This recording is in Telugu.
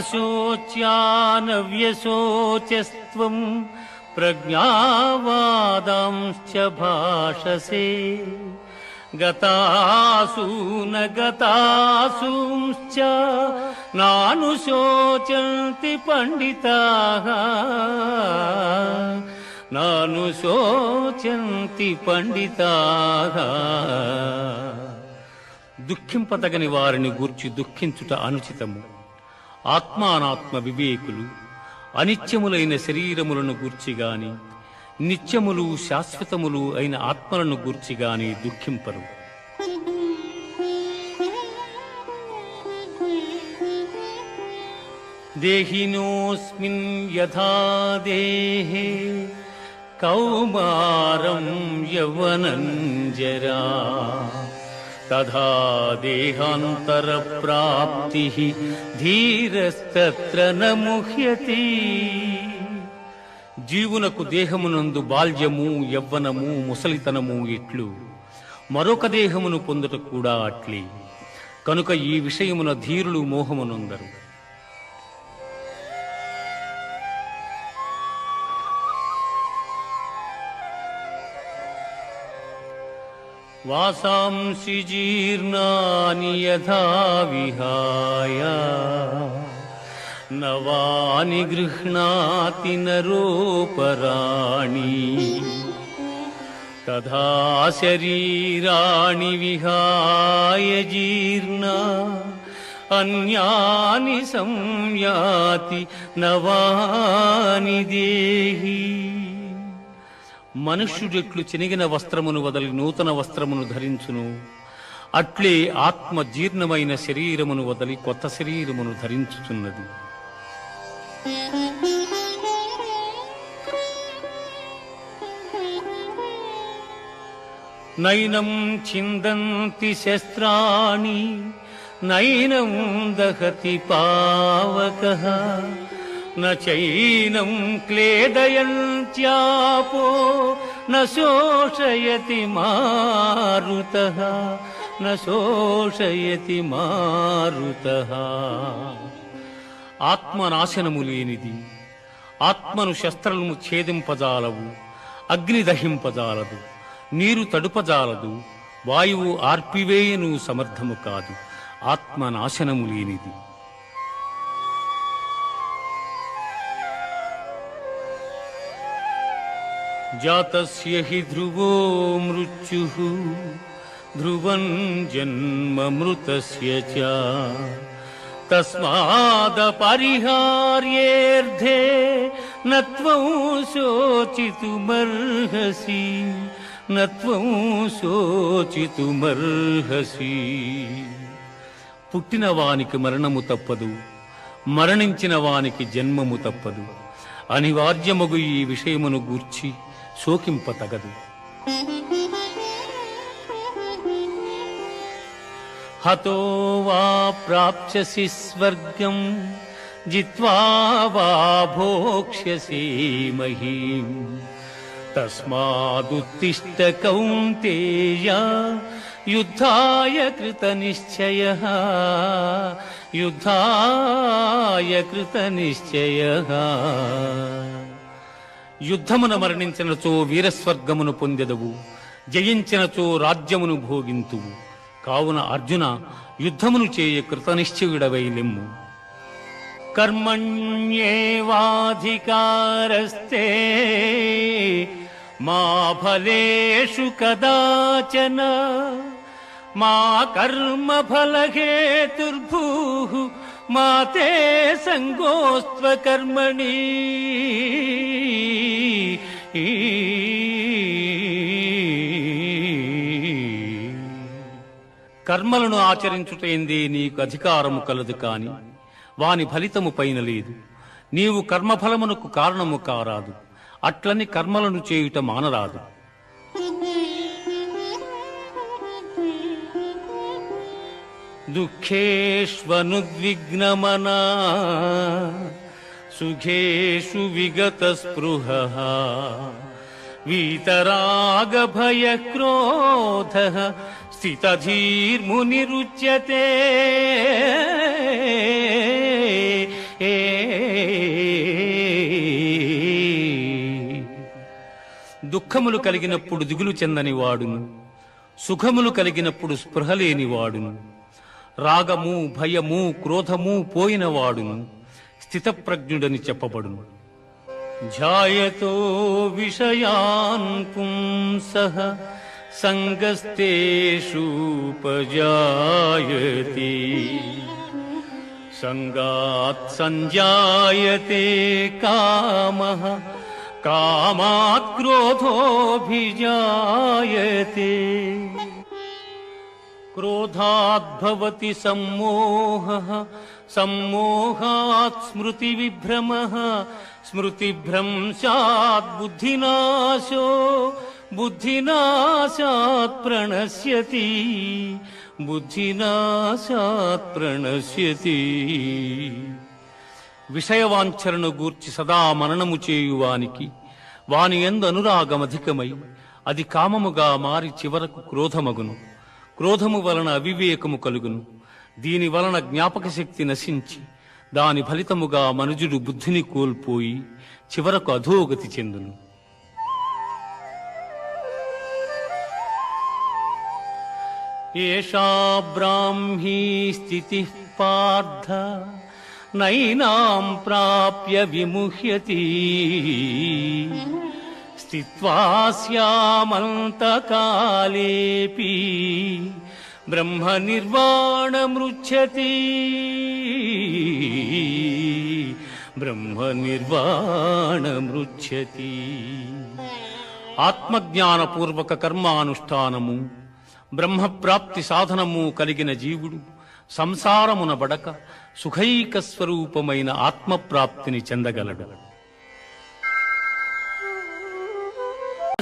శోచ్యానవ్యశోచస్త్వం ప్రజ్ఞావాదాంశ్చ భాషసే గతాసూన గతాసూంశ్చ నానుశోచంతి పండితాః నానుశోచంతి పండితాః దుఃఖింపదగని వారిని గూర్చి దుఃఖించుట అనుచితము. ఆత్మానాత్మ వివేకులు అనిత్యములైన శరీరములను గూర్చి గాని నిత్యములు శాశ్వతములు అయిన ఆత్మలను గూర్చి గాని దుఃఖింపరు. దేహినోస్మిన్ యథా దేహే కౌమారం యవనంజరా. జరా తథా దేహాంతర ప్రాప్తి ధీరస్తత్ర ముహ్యతి జీవునకు దేహమునందు బాల్యము యవ్వనము ముసలితనము ఇట్లు. మరొక దేహమును పొందుట కూడా అట్లే. కనుక ఈ విషయమున ధీరులు మోహమునందరు. वासांसि जीर्णानि यथा विहाय। नवानि गृह्णाति नरोपराणि तथा शरीराणि विहाय जीर्णा। अन्यानि संयाति नवानि देहि। మనుష్యుడెట్లు చినిగిన వస్త్రమును వదలి నూతన వస్త్రమును ధరించును. అట్లే ఆత్మ జీర్ణమైన శరీరమును వదలి కొత్త శరీరమును ధరించుచున్నది. నైనం చిందంతి శస్త్రాణి నైనం దహతి పావక. न चैनं क्लेदयन्त्यापो न शोषयति मारुतः न శోషయతి మారుతః ఆత్మనాశనము లేనిది ఆత్మను శస్త్రము ఛేదింపజాలవు అగ్ని దహింపజాలదు నీరు తడుపజాలదు వాయువు ఆర్పివేయను సమర్థము కాదు ఆత్మనాశనము లేనిది జాతస్య హి ధ్రువో మృత్యుః ధ్రువం జన్మ మృతస్య చ తస్మాదపరిహార్యేర్థే నత్వం శోచితుమర్హసి నత్వం శోచితుమర్హసి పుట్టిన వానికి మరణము తప్పదు మరణించిన వానికి జన్మము తప్పదు. అనివార్యమగు ఈ విషయమును గూర్చి शोकिम् पतगति हतो वा प्राप्स्यसि स्वर्गम् जित्वा वा भोक्ष्यसि महीम् तस्मादुत्तिष्ठ कौन्तेय युद्धाय कृतनिश्चयः युद्धाय कृतनिश्चयः యుద్ధమున మరణించినచో వీరస్వర్గమును పొందెదవు జయించినచో రాజ్యమును భోగింతువు. కావున అర్జున యుద్ధమును చేయ కృతనిశ్చయుడవై లెమ్ము కర్మణ్యేవాధికారస్తే మా ఫలేషు కదాచన మా కర్మ ఫలహేతుర్భూ మాతే తే కర్మణి కర్మలను ఆచరించుటేందే నీకు అధికారము కలదు కాని వాని ఫలితము పైన లేదు. నీవు కర్మఫలమునకు కారణము కారాదు. అట్లని కర్మలను చేయుట మానరాదు. దుఃఖేష్వనుద్విగ్నమనా సుఖేషు విగత స్పృహ వీతరాగ భయ క్రోధ స్థితధీర్మునిరుచ్యతే దుఃఖములు కలిగినప్పుడు దిగులు చెందని వాడును సుఖములు కలిగినప్పుడు స్పృహ లేని వాడును రాగము భయము క్రోధము పోయినవాడును స్థితప్రజ్ఞుడని చెప్పబడును. ధ్యాయతో విషయాన్ పుంసః సంగస్తేషూపజాయతి సంగాత్ సంజాయతే కామ కామాత్ క్రోధోభిజాయతే. క్రోధాద్భవతి సమ్మోహః సమ్మోహాత్ స్మృతి విభ్రమః స్మృతిభ్రంశాత్ బుద్ధినాశో బుద్ధినాశాత్ ప్రణశ్యతి బుద్ధినాశాత్ ప్రణశ్యతి విషయవాంఛలను గూర్చి సదా మననము చేయువానికి। వాని ఎందు అనురాగమధికమై అది కామముగా మారి చివరకు క్రోధమగును. క్రోధము వలన అవివేకము కలుగును. దీని వలన జ్ఞాపక శక్తి నశించి దాని ఫలితముగా మనుజుడు బుద్ధిని కోల్పోయి చివరకు అధోగతి చెందును. ఏషా బ్రాహ్మీ స్థితి పార్థ నైనాం ప్రాప్య విముహ్యతి. స్థిత్వా స్యామంతకాలేపి బ్రహ్మ నిర్వాణమృచ్చతి బ్రహ్మ ఆత్మజ్ఞానపూర్వక కర్మానుష్ఠానము బ్రహ్మప్రాప్తి సాధనము కలిగిన జీవుడు సంసారమున బడక సుఖైక స్వరూపమైన ఆత్మప్రాప్తిని చెందగలడు.